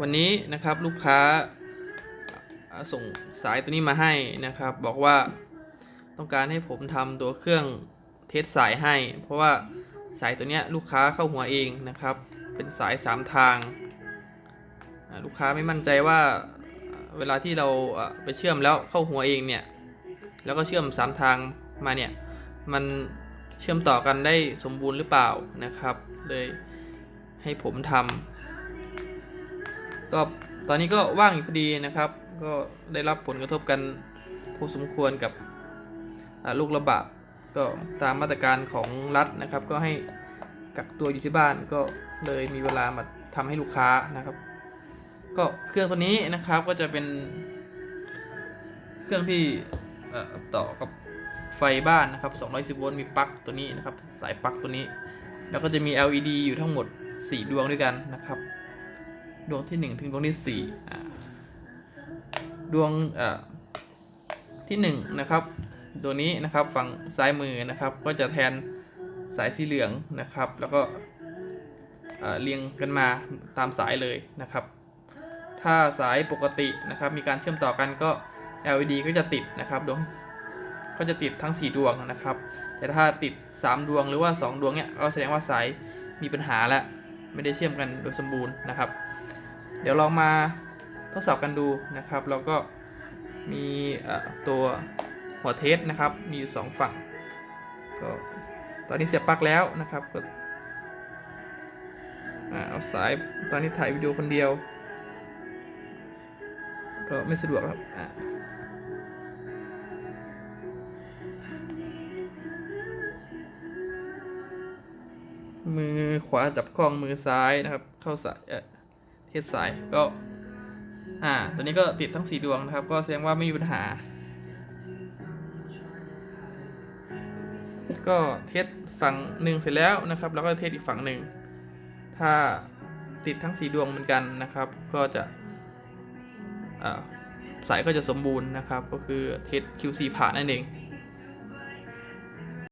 วันนี้นะครับลูกค้าส่งสายตัวนี้มาให้นะครับ บอกว่าต้องการให้ผมทำตัวเครื่องเทสสายให้ เพราะว่าสายตัวนี้ลูกค้าเข้าหัวเองนะครับ เป็นสายสามทาง ลูกค้าไม่มั่นใจว่าเวลาที่เราอ่าไปเชื่อมแล้วเข้าหัวเองเนี่ย แล้วก็เชื่อมสามทางมาเนี่ย มันเชื่อมต่อกันได้สมบูรณ์หรือเปล่านะครับ เลยให้ผมทำ ก็ตอนนี้ก็ว่างอยู่พอดีนะครับ ก็ได้รับผลกระทบกันพอสมควรกับลูกระบาดก็ตามมาตรการของรัฐนะครับ ก็ให้กักตัวอยู่ที่บ้านก็เลยมีเวลามาทำให้ลูกค้านะครับ ก็เครื่องตัวนี้นะครับก็จะเป็นเครื่องที่ต่อกับไฟบ้านนะครับ 210 โวลต์มีปลั๊กตัวนี้นะครับ สายปลั๊กตัวนี้ แล้วก็จะมี LED อยู่ทั้งหมด 4 ดวงด้วยกันนะครับ ดวงที่1ถึงดวงที่4อ่ดวงเอ่อที่1นะครับ ตัวนี้นะครับฝั่งซ้ายมือนะครับ ก็จะแทนสายสีเหลืองนะครับ แล้วก็เอ่อเรียงกันมาตามสายเลยนะครับ ถ้าสายปกตินะครับ มีการเชื่อมต่อกันก็ LED ก็จะติดนะครับดวงก็จะติดทั้ง 4 ดวงนะครับ แต่ถ้าติด 3 ดวงหรือว่า 2 ดวงเนี่ยก็แสดงว่าสายมีปัญหาแล้วไม่ได้เชื่อมกันโดยสมบูรณ์นะครับ เดี๋ยวลองมาทดสอบกันดูนะครับแล้วก็มีตัวหัวเทสนะครับ มีอยู่2ฝั่ง ก็ตอนนี้เสียบปลั๊กแล้วนะครับก็เอาสายตอนนี้ถ่ายวิดีโอคนเดียว ก็ไม่สะดวกครับอะมือขวาจับกล้องมือซ้ายนะครับ เข้าสาย เทสสายก็ อ่า ตัวนี้ก็ติดทั้งสีดวงนะครับ ก็แสดงว่าไม่มีปัญหา ก็เทสฝั่งหนึ่งเสร็จแล้วนะครับ แล้วก็เทสอีกฝั่งหนึ่ง ถ้าติดทั้งสีดวงเหมือนกันนะครับ ก็จะสายก็จะสมบูรณ์นะครับ ก็คือเทส QC ผ่านนั่นเอง